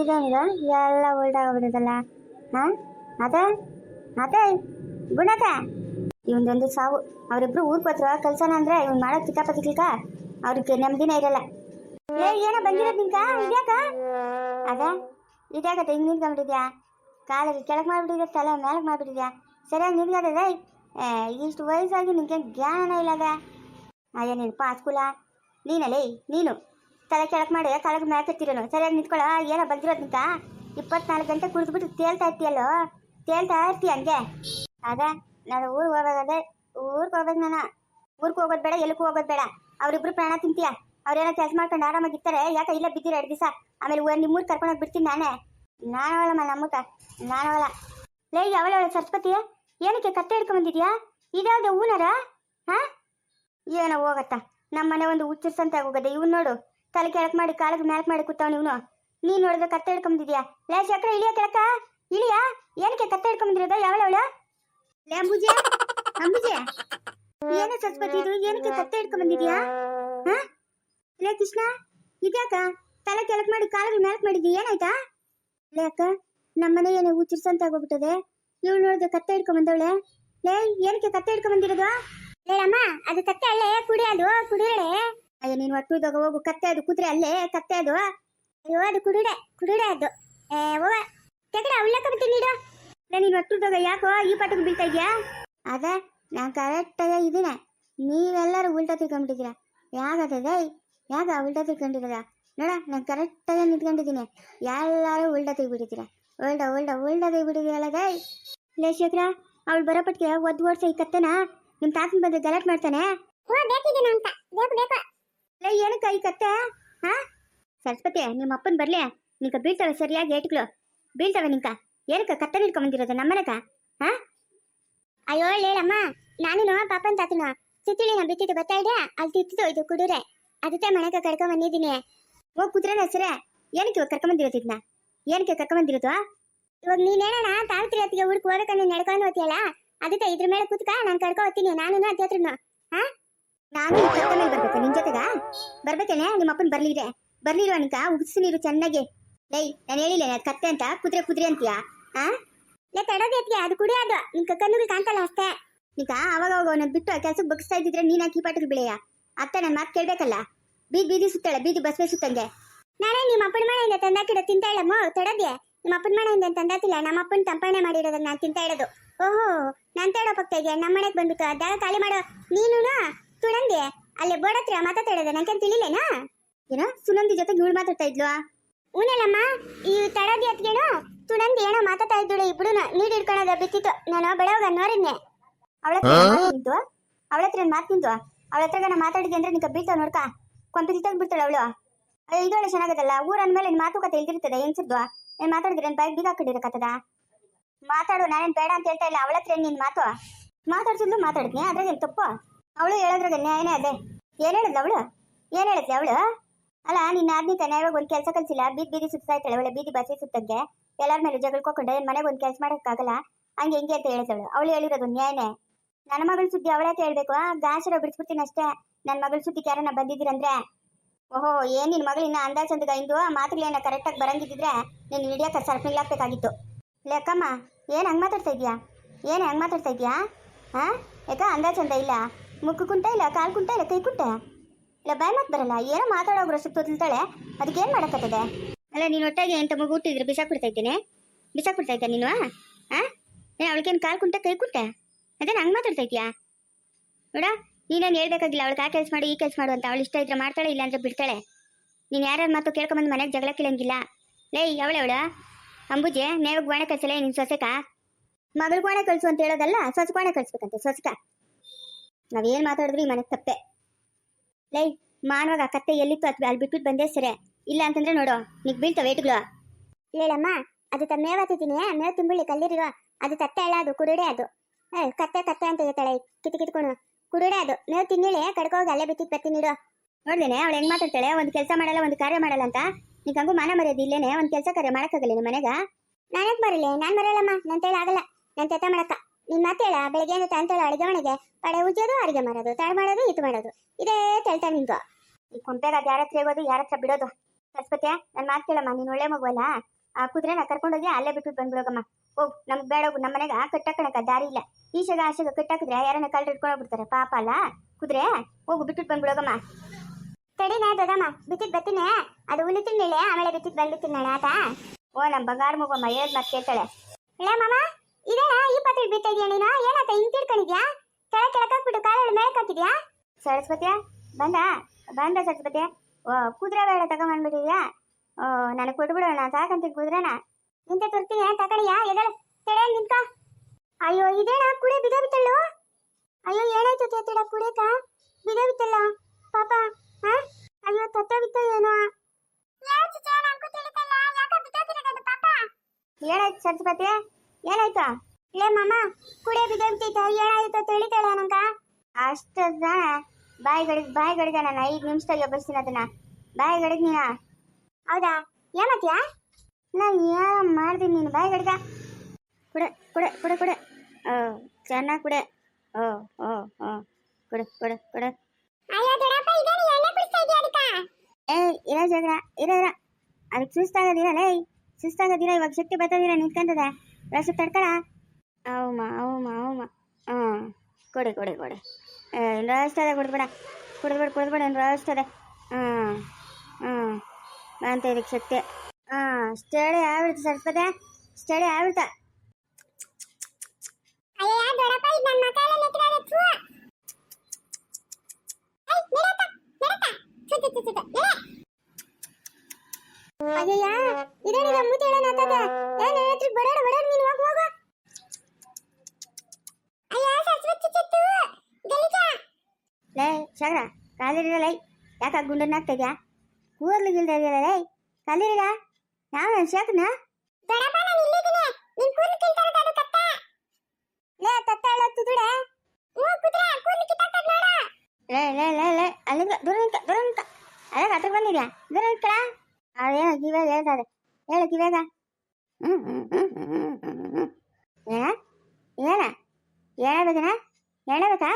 ಇದೇನಿದು ಎಲ್ಲ ಉಲ್ಟಾಗ್ಬಿಟ್ಟಿದಲ್ಲ ಹಾಂ? ಅದೇ ಅದೇ ಗುಣಕ ಇವನ್ದೊಂದು ಸಾವು. ಅವರಿಬ್ರು ಊರ್ ಪತ್ರ ಕಲ್ಸನ ಅಂದ್ರೆ ಇವ್ನು ಮಾಡೋ ಕಿತಾಪತಿ ಕಿಲ್ಕ ಅವ್ರಿಗೆ ನೆಮ್ಮದಿನೇ ಇರಲ್ಲ. ಏ, ಏನೋ ಬಂದಿರೋದು ನಿಂಕ ಇದ್ಯಾಕ? ಅದ? ಇದ್ಯಾಕತ್ತೆ ಹಿಂಗೆ ನಿಂತ್ಕೊಂಡ್ಬಿಟ್ಟಿದ್ಯಾ? ಕಾಲಲ್ಲಿ ಕೆಳಗೆ ಮಾಡ್ಬಿಟ್ಟಿದ್ಯಾ ತಲೆ ಮೇಲಕ್ಕೆ ಮಾಡ್ಬಿಟ್ಟಿದ್ಯಾ? ಸರಿಯಾಗಿ ನಿಂತ್ಕೊಂಡದೆ ಇಷ್ಟು ವಯಸ್ಸಾಗಿ ನಿಂಗೆ ಜ್ಞಾನ ಇಲ್ಲದ? ಅಯ್ಯ, ನೀನು ಪಾಸ್ಕುಲ? ನೀನಲ್ಲಿ, ನೀನು? ತಲೆ ಕೆಳಕ್ ಮಾಡಿ ತಲೆ ಮೇಲೆ ಕತ್ತಿರೋನು ಸರಿಯಾಗಿ ನಿಂತ್ಕೊಳ್ಳ ಏನೋ ಬಂದಿರೋದಂತ ಇಪ್ಪತ್ನಾಲ್ಕು ಗಂಟೆ ಕುಡಿದ್ಬಿಟ್ಟು ತೇಲ್ತಾ ಇರ್ತೀಯಲ್ಲೋ? ತೇಲ್ತಾ ಇರ್ತೀಯ ಹಂಗೆ? ಅದ ನಾನು ಊರಿಗೆ ಹೋಗೋದೇ ಊರಿಗೆ ಹೋಗ್ಬೇಕು ನಾನು. ಊರಿಗೆ ಹೋಗೋದು ಬೇಡ ಎಲ್ಲಕ್ಕೂ ಹೋಗೋದು ಬೇಡ. ಅವ್ರಿಬ್ರು ಪ್ರಾಣ ತಿಂತೀಯ. ಅವ್ರೇನೋ ಕೆಲಸ ಮಾಡ್ಕೊಂಡು ಆರಾಮಾಗಿರ್ತಾರೆ ಯಾಕೆ ಇಲ್ಲ ಬಿದ್ದಿರ ಎರಡು ದಿವಸ? ಆಮೇಲೆ ನಿಮ್ಮೂರು ಕರ್ಕೊಂಡೋಗಿ ಬಿಡ್ತೀನಿ ನಾನೇ. ನಾನವಳಮ್ಮ ನಮ್ಮಕ್ಕ ನಾನು ಅವಳ ಲೇ ಅವಳ ಸರಸ್ವತಿ, ಏನಕ್ಕೆ ಕತ್ತೆ ಹಿಡ್ಕೊಂಡ್ಬಂದಿದ್ಯಾ ಇದ್ಯಾವ್ದು ಊನರಾ ಹಾ? ಏನೋ ಹೋಗತ್ತ. ನಮ್ಮನೆ ಒಂದು ಹುಚ್ಚರ್ಸಂತೆ ಹೋಗದೆ, ಇವ್ನು ನೋಡು. ತಲೆ ಕೆಳಕ್ ಮಾಡಿ ಕಾಲಿಗೆ ಮ್ಯಾಲ್ಕ್ ಮಾಡಿ ಕೂತಾವ್ ಇವನು ನೀನ್ ನೋಡಿದ್ರೆ ಕತ್ತೆ ಹಿಡ್ಕೊಂಬಂದಿದ್ಯಾ ಲೇ ಚಕ್ರ ಇಳಿಯ ಕೆಳಕ ಇಳಿಯ? ಏನಕ್ಕೆ ಕತ್ತೆ ಹಿಡ್ಕೊಂಬಂದಿರೋದ ಯಾವಳವಳ ಲೇ ಏನು ಸರಸ್ವತಿ ಇದು? ಏನಕ್ಕೆ ಕತ್ತೆ ಹಿಡ್ಕೊಂಬಂದಿದ್ಯಾ ಹಾ? ಲೇ ಕೃಷ್ಣ, ಇದ್ಯಾಕ? ತಲೆ ಕೆಳಕ್ ಮಾಡಿ ಕಾಲಿಗೆ ಮ್ಯಾಲ್ಕ್ ಮಾಡಿದ್ಯಾ ಏನಾಯ್ತಾ? ಲೇ ಅಕ್ಕ ನಮ್ಮನೆ ಏನು ಉಚ್ಚರಿಸಂತ ಆಗೋಗ್ಬಿಟ್ಟದೆ. ಇವಳು ನೋಡಿದ್ರೆ ಕತ್ತೆ ಹಿಡ್ಕೊಂಡ್ ಬಂದವಳೆ ಲೇ, ಏನಕ್ಕೆ ಕತ್ತೆ ಹಿಡ್ಕೊಂಡ್ ಬಂದಿರೋದು ಲೇ ಅಮ್ಮ, ಅದು ಕತ್ತೆ ಅಲ್ಲೇ ಕುಡಿ ಅದು ಕುಡಿಯಳೆ ಅಯ್ಯ, ನೀನು ಒಟ್ಟುದಾಗ ಹೋಗು. ಕತ್ತೆ ಅದು, ಕುದ್ರೆ ಅಲ್ಲೇ. ಕತ್ತೆ ಅದು. ಅಯ್ಯೋ, ಅದು ಕುಡುಡೆ ಕುಡುಡೆ ಅದು. ಏ ಓವ ತೆಗಡ ಉಳ್ಳಕ್ಕ ಬಿಟ್ಟು ನೀಡು ನೀನು ಒಟ್ಟುದಾಗ ಯಾಕೋ ಈ ಪಾಠಕ್ಕೆ ಬೀಳ್ತಾ ಇದೆಯಾ? ಅದ, ನಾನು ಕರೆಕ್ಟಾಗಿ ಇದೀನಿ. ನೀವೆಲ್ಲರೂ ಉಲ್ಟಾ ತಿಳ್ಕೊಂಬಿಟ್ಟಿದ್ದೀರಾ ಯಾಕತ್ತದೆ ಯಾಕ ಉಲ್ಟಾ ತಿಳ್ಕೊಂಡಿರೋದ? ನೋಡ, ನಾನು ಕರೆಕ್ಟಾಗಿ ನಿಂತ್ಕೊಂಡಿದ್ದೀನಿ. ಎಲ್ಲರೂ ಉಲ್ಟಾ ತೆಗಿಬಿಟ್ಟಿದ್ದೀರ ಉಲ್ಟಾ ಉಲ್ಟಾ ಉಲ್ಟಾ ತೆಗಿಬಿಟ್ಟಿದ್ದೀರಲ್ಲ ದೈ ಲೇ ಶೇಖರ ಅವಳು ಬರೋಪಟ್ಟಿಗೆ ಒದ್ದು ಓಡ್ಸ ಈ ಕತ್ತೆನ? ನಿಮ್ಮ ತಾತನ ಬಂದು ಗಲಾಟೆ ಮಾಡ್ತಾನೆ? ಬೇಕಿದ್ದೀನ ಅಂತ. ಬೇಕು ಬೇಕು. ಲೇ ಏನಕ್ಕ ಈ ಕತ್ತೆ? ಹಾ? ಸರಸ್ವತಿ, ನಿಮ್ಮ ಅಪ್ಪನ ಬರ್ಲಿ. ನಿಂಕ ಬೀಳ್ತವೆ ಸರಿಯಾಗಿ ಏಟ್ಗಳು ಬೀಳ್ತವೆ ನಿಂಕ ಏನಕ್ಕ ಕತ್ತೆ ಹಿಡ್ಕೊಂಬಂದಿರೋದು ನಮ್ಮನಕ ಹಾ? ಅಯ್ಯೋ, ಹೇಳಮ್ಮ. ನಾನು ಪಾಪನ್ ತಾತನ. ನಾ ಬಿತ್ತಿದ್ದು ಬರ್ತಾ ಇದೆ? ಅಲ್ಲಿ ತಿತ್ತಿದ್ದು ಇದು ಕುಡುರೆ ಅದಕ್ಕೆ ಮನೆಗೆ ಕರ್ಕೊಂಡ್ ಬಂದಿದ್ದೀನಿ. ಹೋಗ್ ಕುದುರೆ ಹೆಸರೇ? ಏನಕ್ಕೆ ಇವಾಗ ಕರ್ಕೊಂಬಂದಿರೋದು ಇದನ್ನ? ಏನಕ್ಕೆ ಕರ್ಕೊಂಬಂದಿರೋದು ಇವಾಗ ನೀನೇನಣ್ಣ ತಾಳ್ತಿರಿ ಹೊತ್ತಿಗೆ ಹೋಗಕ್ಕೆ ನೀನು ನಡ್ಕೊಂಡು ಹೋಗ್ತೀಯಲ್ಲ? ಅದಕ್ಕೆ ಇದ್ರ ಮೇಲೆ ಕುತ್ಕ, ನಾನು ಕರ್ಕೊ ಹೋಗ್ತೀನಿ. ನಾನು ಅತ್ತೆ ಹಾ? ನಾನು ಕತ್ತಲಲ್ಲಿ ಬರ್ಬೇಕು. ಮೇಲೆ ನಿನ್ ಜೊತೆಗ? ಬರ್ಬೇಕೇನೆ ನಿಮ್ಮ ಅಪ್ಪನ್ ಬರ್ಲಿದೆ ಬರ್ಲಿರೋ ಅನ್ಕ ಉಗಿಸಿ ನೀರು ಚೆನ್ನಾಗಿ. ಲೈ, ನಾನು ಹೇಳಿಲ್ಲ ಅದು ಕತ್ತೆ ಅಂತ. ಕುದುರೆ, ಕುದ್ರೆ ಅಂತೀಯ? ಆ? ಲೇ ತಡೋದೈತಿಗೆ ಅದು ಕುಡಿಯೋದು ನಿನ್ ಕಣ್ಣುಗಳು ಕಾಣ್ತಲ್ಲ ಅಷ್ಟೇ. ನಿಕಾ ಅವಾಗ ಅವಾಗ ಅವನ ಬಿಟ್ಟು ಕೆಲ್ಸಕ್ಕೆ ಬಗ್ಸ್ತಾ ಇದ್ದಿದ್ರೆ ನೀನ್ ಆ ಕೀಪಾಟಿಗೆ ಬೆಳೆಯ ಅತ್ತ ನನ್ನ ಮಾತು ಕೇಳ್ಬೇಕಲ್ಲ? ಬೀದಿ ಬೀದಿ ಸುತ್ತಾಳೆ, ಬೀದಿ ಬಸ್ವೆ ಸುತ್ತಂಗೆ. ನಾನೇ ನಿಮ್ಮ ಅಪ್ಪನ ಮನೆಯಿಂದ ತಂದಾಕಿಡ ತಿಂತಾ ಇಲ್ಲಮ್ಮ? ತಡದ್ಯ ನಿಮ್ಮ ಅಪ್ಪನ ಮನೆಯಿಂದ ತಂದಾಕಿಲ್ಲ. ನಮ್ಮ ಅಪ್ಪನ ತಂಪಾಣೆ ಮಾಡಿರೋದನ್ನ ನಾನು ತಿಂತಾ ಇಡೋದು ಓಹೋ, ನಾನ್ ತೇಡೋ ಪಕ್ಕ ಇದೆಯಾ? ನಮ್ಮ ಮನೆಗೆ ಬಂದ್ಬಿಟ್ಟು ಅದಾಗ ಖಾಲಿ ಮಾಡೋ ನೀನು ತುಳಂದಿ ಅಲ್ಲೇ ಬೋರ್ಡ್ ಹತ್ರ ಮಾತಾಡ್ತಾ ಇರೋದು ನಂಗೆ ತಿಳಿಲೇನಾ? ಏನ ಸುನಂದಿ ಜೊತೆ ಇವಳು ಮಾತಾಡ್ತಾ ಇದ್ಲು. ಊನಲ್ಲಮ್ಮ ಈ ತಡದಿ ಅತ್ಗೇನು ಸುನಂದಿ ಏನೋ ಮಾತಾಡ್ತಾ ಇದ್ದಳು ಇಬ್ರು ನೀರ್ ಹಿಡ್ಕೊಳೋದ ಬಿತ್ತಿತ್ತು. ನಾನು ಬೆಳವಾಗ ನೋಡಿದ್ನೆ. ಅವಳ ನಿಂತು ಅವಳ ಹತ್ರ ಮಾತು ನಿಂತು? ಅವಳ ಹತ್ರ ನಾನು ಮಾತಾಡಿದ್ದೆ ಅಂದ್ರೆ ನಿಂಗೆ ಬೀಳ್ತಾವ ನೋಡ್ಕ. ಕೊಂಪಿ ಬಿಡ್ತಾಳೆ ಅವಳು. ಇದೊಳ್ಳೆ ಚೆನ್ನಾಗದಲ್ಲ. ಊರ ಅಂದ್ಮೇಲೆ ನಿನ್ ಮಾತುಕತೆ ಇಲ್ದಿರ್ತದೆ ಹೆಂಗ್ಸಿದ್ವಾ ಏನ್ ಮಾತಾಡಿದ್ರೆ ಬೈಕ್ ಬೀಗ ಹಾಕೊಂಡಿರಕತ್ತದ ಮಾತಾಡು ನಾನೇನ್ ಬೇಡ ಅಂತ ಹೇಳ್ತಾ ಇಲ್ಲ ಅವಳ ಹತ್ರ ಏನ್ ನಿನ್ ಮಾತು? ಮಾತಾಡ್ಸಿದ್ಲು ಮಾತಾಡಿದ್ನಿ ಅದ್ರಾಗ ಏನ್ ತಪ್ಪು? ಅವಳು ಹೇಳೋದ್ರಾಗ ನ್ಯಾಯನೇ ಅದೇ. ಏನ್ ಹೇಳಿದ್ಲು ಅವಳು? ಏನ್ ಹೇಳಿದ್ಲು ಅವಳು? ಅಲ್ಲ, ನಿನ್ನ ಆದ್ನಿ ತನೇ ಇವಾಗ ಒಂದ್ ಕೆಲಸ ಕಲ್ಸಿಲ್ಲ. ಬೀದಿ ಬೀದಿ ಸುತ್ತಾ ಇರ್ತಾಳೆ ಬೀದಿ ಬಸ್ಸಿ ಸುತ್ತಂಗೆ ಎಲ್ಲಾರ ಮೇಲೆ ಜಗಳ್ಕೊಕೊಂಡು ಏನ್ ಮನೆಗೆ ಒಂದ್ ಕೆಲಸ ಮಾಡಕ್ಕಾಗಲ್ಲ? ಹಂಗೆ ಹಿಂಗೆ ಅಂತ ಹೇಳಿದವಳು ಅವಳು. ಹೇಳಿರೋದು ನ್ಯಾಯನೇ. ನನ್ನ ಮಗಳ ಸುದ್ದಿ ಅವಳೇ ಹೇಳ್ಬೇಕು ಗಾಸರ ಬಿಡಿಸ್ಬಿಡ್ತೀನಿ ಅಷ್ಟೇ. ನನ್ನ ಮಗಳ ಸುದ್ದಿ ಯಾರನ್ನ ಬಂದಿದ್ದೀರಂದ್ರೆ? ಓಹೋ, ಏನ್ ನಿನ್ ಮಗಳು ಇನ್ನ ಅಂದಾಜ್ ಚಂದಗ ಇಂದು ಮಾತುಗಳೇನ ಕರೆಕ್ಟಾಗಿ ಬರಂಗಿದ್ದಿದ್ರೆ ನೀನು ಹಿಡಿಯಕ್ಕೆ ಸರ್ಫಿಂಗ್ ಹಾಕ್ಬೇಕಾಗಿತ್ತು ಲೆಕ್ಕಮ್ಮ ಏನ್ ಹಂಗ್ ಮಾತಾಡ್ತಾ ಇದ್ಯಾ ಏನ್ ಹಂಗ್ ಮಾತಾಡ್ತಾ ಇದ್ಯಾ ಹಾ ಯಾಕ ಅಂದಾಜ್ ಚಂದ ಇಲ್ಲ. ಮುಕ್ಕು ಕುಂಟ ಇಲ್ಲ ಕಾಲ್ ಕುಂಟ ಇಲ್ಲ ಕೈ ಕುಂಟ ಇಲ್ಲ, ಬಾಯ್ ಮಾತು ಬರಲ್ಲ, ಏನೋ ಮಾತಾಡೋಗ್ರು ಅಷ್ಟು ತೊದಲ್ತಾಳೆ ಅದಕ್ಕೆ ಏನ್ ಮಾಡಕ್ಕತ್ತದೆ ಅಲ್ಲ, ನೀನು ಒಟ್ಟಾಗಿ ಎಂತ ಮಗು ಹುಟ್ಟಿದ್ರೆ ಬಿಸಾಕ್ ಬಿಡ್ತಾ ಇದ್ದೇನೆ? ಬಿಸಾಕ್ ಬಿಡ್ತಾ ಇದ್ದೆ ನೀನು, ಆ? ಏನ್ ಅವಳಿಗೇನು ಕಾಲ್ ಕುಂಟ ಕೈ ಕುಂಟ ಅದೇ ನಂಗೆ ಮಾತಾಡ್ತಾ ಇದ್ಯಾ ನೋಡ, ನೀನೇನು ಹೇಳ್ಬೇಕಾಗಿಲ್ಲ, ಅವಳಿಗೆ ಆ ಕೆಲಸ ಮಾಡು, ಈ ಕೆಲಸ ಮಾಡು ಅಂತ, ಅವಳು ಇಷ್ಟ ಇದ್ರೆ ಮಾಡ್ತಾಳೆ, ಇಲ್ಲ ಅಂದ್ರೆ ಬಿಡ್ತಾಳೆ. ನೀನು ಯಾರ್ಯಾರ ಮಾತು ಕೇಳ್ಕೊಂಬಂದು ಮನೆಗೆ ಜಗಳ ಕೇಳಂಗಿಲ್ಲ. ಲೇ, ಅವಳೆ ಅವಳ, ಅಂಬುಜೆ, ನೇವಾಗ ಗೋಣೆ ಕಳ್ಸಲೇ ನಿನ್ ಸೊಸೆಕ? ಮಗಳು ಗೋಣೆ ಕಳ್ಸು ಅಂತ ಹೇಳೋದಲ್ಲ ಸೊಸೆ ಗೋಣೆ ಕಳ್ಸ್ಬೇಕಂತೆ, ಸೊಸೆಕ. ನಾವೇನ್ ಮಾತಾಡಿದ್ರು ಈ ಮನೆಗೆ ತಪ್ಪೆ. ಲೈ, ಮಾನವಾಗ ಕತ್ತೆ ಎಲ್ಲಿತ್ತು ಅಥವಾ ಅಲ್ಲಿ ಬಿಟ್ಬಿಟ್ಟು ಬಂದೇ ಸರಿ. ಇಲ್ಲ ಅಂತಂದ್ರೆ ನೋಡು, ನಿಗ್ ಬೀಳ್ತ ವೇಟ್ಗಳು. ಹೇಳಮ್ಮ, ಅದು ತ ಮೇವ ತಿಂತೀನಿ ಮೇವ್ ತುಂಬಿಳಿ ಕಲ್ಲಿರುವ ಅದು ತತ್ತೆ ಅಲ್ಲ ಅದು, ಕುರುಡೆ ಅದು. ಏ, ಕತ್ತೆ ಕತ್ತೆ ಅಂತ ಹೇಳ್ತಾಳೆ ಕಿತ್ ಕಿತ್ಕೊಂಡು ಕುರುಡೆ ಅದು. ಮೇವ್ ತಿನ್ನಿಳಿ, ಕಡ್ಕೋಗಿ ಅಲ್ಲೇ ಬಿತ್ತಿದ್ ಬರ್ತೀನಿ ನೀಡು ನೋಡ್ದೇನೆ ಅವಳು ಹೆಂಗ್ ಮಾತಾಡ್ತಾಳೆ? ಒಂದು ಕೆಲಸ ಮಾಡಲ್ಲ, ಒಂದು ಕಾರ್ಯ ಮಾಡಲ್ಲ ಅಂತ? ನೀಗ್ ಹಂಗೂ ಮಾನ ಮರ್ಯಾದೆ ಇಲ್ಲೇನೆ? ಒಂದು ಕೆಲಸ ಕಾರ್ಯ ಮಾಡಕ್ಕಾಗಲ್ಲ ನಿಮ್ಮ ಮನೆಗ? ನಾನೇ ಬರಲಿ ನಾನ್ ಬರಲ್ಲಮ್ಮ ನನ್ ತೇಳ ಆಗಲ್ಲ. ನನ್ ತೆತ್ತ ಮಾಡಕ್ಕ. ನಿನ್ ಮಾತೇಳ ಹೇಳ, ಬೆಳಗ್ಗೆ ತಂತೇಳ ಅಡಿಗೆ ಮನೆಗೆ ಪಡೆ ಉಜ್ಜೋದು, ಅಡಿಗೆ ಮಾಡೋದು ತಡ ಮಾಡೋದು ಇದು ಮಾಡೋದು. ಇದೇ ತೆಳ್ತಾ ನಿಂದು. ಈ ಕೊಂಪೆಗ ಯಾರ ಹತ್ರ ಹೋಗೋದು ಬಿಡೋದು. ಸರಸ್ವತಿ ನನ್ನ ಮಾತು ಕೇಳಮ್ಮ, ನೀನು ಒಳ್ಳೆ ಮಗುವಲ್ಲ ಆ ಕುದುರೆನ ಕರ್ಕೊಂಡೋಗಿ ಅಲ್ಲೇ ಬಿಟ್ಬಿಟ್ಟು ಬಂದ್ಬಿಡೋಗಮ್ಮ. ಓ ನಮ್ಗೆ ಬೇಡ ನಮ್ಮ ಮನೆಗೆ ಕಟ್ಟಕ್ಕಣಕ ದಾರಿ ಇಲ್ಲ. ಈಶಾಗ, ಆಶಾಗ ಕಟ್ಟಾಕಿದ್ರೆ ಯಾರನ್ನ ಕಳ್ರು ಇಟ್ಕೊಂಡು ಹೋಗ್ಬಿಡ್ತಾರೆ, ಪಾಪ ಅಲ್ಲ? ಕುದುರೆ, ಹೋಗು ಬಿಟ್ಬಿಟ್ಟು ಬಂದ್ಬಿಡೋಗಮ್ಮ. ತಡಿನ ದೊಡ್ಡಮ್ಮ ಬಿತ್ತಿದ್ ಬತ್ತಿನ. ಅದು ಹುಲಿ ತಿನ್ನಿಳೆ ಆಮೇಲೆ ಬಿತ್ತಿದ್ ಬಂದು ತಿನ್ನಾಳೆ ಆತ? ಓ ನಮ್ಮ ಬಂಗಾರ ಮಗಮ್ಮ ಹೇಳ್ ಮತ್ತೆ ಕೇಳ್ತಾಳೆ. ಇಲ್ಲ ಮಾಮ ಬಿತ್ತಾ ಇದೀಯ ನೀನು? ಏನಾತ ಹಿಂಗ್ ತಿಳ್ಕೊಂಡಿದ್ಯಾ ಕೆಳ ಕೆಳಕ್ ಹಾಕ್ಬಿಟ್ಟು ಕಾಲಲ್ಲಿ ಮೇಳಕ್ ಹಾಕಿದ್ಯಾ? ಸರಸ್ವತಿಯ ಬಂದ? ಬಂದ ಸರಸ್ವತಿ ಓ ಕುದುರೆ ಬೇಡ ತಗೊಂಬಂದ್ಬಿಟ್ಟಿದ್ಯಾ? ಓ ನನಗೆ ಕೊಟ್ಬಿಡೋಣ. ಸಾಕಂತೀನಿ ಕುದುರೆನ. ನಿಂತ ತರ್ತೀನಿ ತಕಡಿಯಾ ಎದಳ ತೆಳೆ ನಿಂತ ಅಯ್ಯೋ ಇದೇಣ ಕುಡೆ ಬಿದ ಬಿತ್ತಳು ಅಯ್ಯೋ ಏನಾಯ್ತು ತೇತಡ ಕುಡಿಯಕ ಬಿದ ಬಿತ್ತಲ್ಲ? ಪಾಪ ಹಾ ಅಯ್ಯೋ ತತ್ತ ಬಿತ್ತ ಏನೋ? ಏನಾಯ್ತು ಸರಸ್ವತಿ ಏನಾಯ್ತು? ಲೇ ಮಾಮ ಕುಡಿಯ ಬಿದ್ದೋಗ್ತೈತ ಏನಾಯ್ತು ತಿಳಿತಾಳ ನಂಗ? ಅಷ್ಟದ ಬಾಯಿ ಗಡಿಗೆ ಬಾಯಿ ಗಡಿಗೆ ನಾನು ಐದು ನಿಮಿಷದಾಗ ಎಬ್ಬಸ್ತೀನಿ ಅದನ್ನ. ಬಾಯಿ ಗಡಿಗೆ ನೀನ? ಹೌದಾ? ಏಮತ್ಯಾ ನಾನು ಏನು ಮಾಡ್ತೀನಿ ನೀನು? ಬಾಯಿ ಗಡಿಗ ಕುಡೆ ಕುಡೆ ಕುಡೆ ಕುಡೆ. ಓ ಚೆನ್ನಾಗಿ ಕುಡೆ. ಓ ಓ ಓ. ಕುಡೆ ಕುಡೆ ಕುಡೆ. ಏ ಇರೋ ಜಗಳ ಇರೋ ಇರೋ. ಅದಕ್ಕೆ ಸುಸ್ತಾಗೋದಿರ ಲೇ. ಸುಸ್ತಾಗೋದಿರ ಇವಾಗ ಶಕ್ತಿ ಬರ್ತದಿರ ನಿಂತ್ಕಂತದ. ರಸ ತಡ್ಕಳ. ಅವಮ್ಮ ಅವಮ್ಮ ಅವಮ್ಮ ಹ್ಞೂ ಕೊಡಿ ಕೊಡಿ ಕೊಡಿ. ಏ ರಾಯಿಸ್ತದೆ ಕುಡಿದ್ಬೇಡ ಕುಡಿದ್ಬೇಡ ಕುಡಿದ್ಬೇಡ ಏನು ರಾಯಿಸ್ತದೆ ಹ್ಞೂ ಹ್ಞೂ ಅಂತ ಇದಕ್ಕೆ ಶಕ್ತಿ ಹಾಂ ಸ್ಟೇಡಿ ಆಗ್ಬಿಡ್ತು ಸರ್ಪದೆ ಸ್ಟೇಡಿ ಆಗ್ಬಿಡ್ತ ಅಯ್ಯಯ್ಯ ಇದೇನಿದೆ? ಮೂತಿ ಹೇಳೋಣ ಅಂತದ ಏನು ನೀನು ಹೋಗ, ಹೋಗು. ಲೇ ಶಂಕರ ಕಾಲಿರಿಗ ಲೈ. ಯಾಕ ಗುಂಡನ್ನ ಕೂರ್ಲಿ ಕೂರ್ಲಿಗಿಲ್ದ ಇದೆಯಲ್ಲ ಲೈ. ಕಾಲಿರಿಗ? ಯಾವ ನನ್ನ ಕತ್ತ ಲೇ ಲೇ ಲೇ ಲೇ ಅಲ್ಲಿಂದ ದೂರ ನಿಂತ ದೂರ ನಿಂತ. ಅದೇ ಹತ್ರ ಬಂದಿದ್ಯಾ? ದೂರ ನಿಂತ್ಕಳ ಅದೇನೋ ಹೇಳ್ತಾರೆ. ಹೇಳು ಕಿವ್ಯಾಗ? ಹ್ಞೂ ಹ್ಞೂ ಹ್ಞೂ ಹ್ಞೂ ಹ್ಞೂ ಹ್ಞೂ ಏನ? ಏನ? ಹೇಳಬೇಕನ ಹೇಳಬೇಕಾ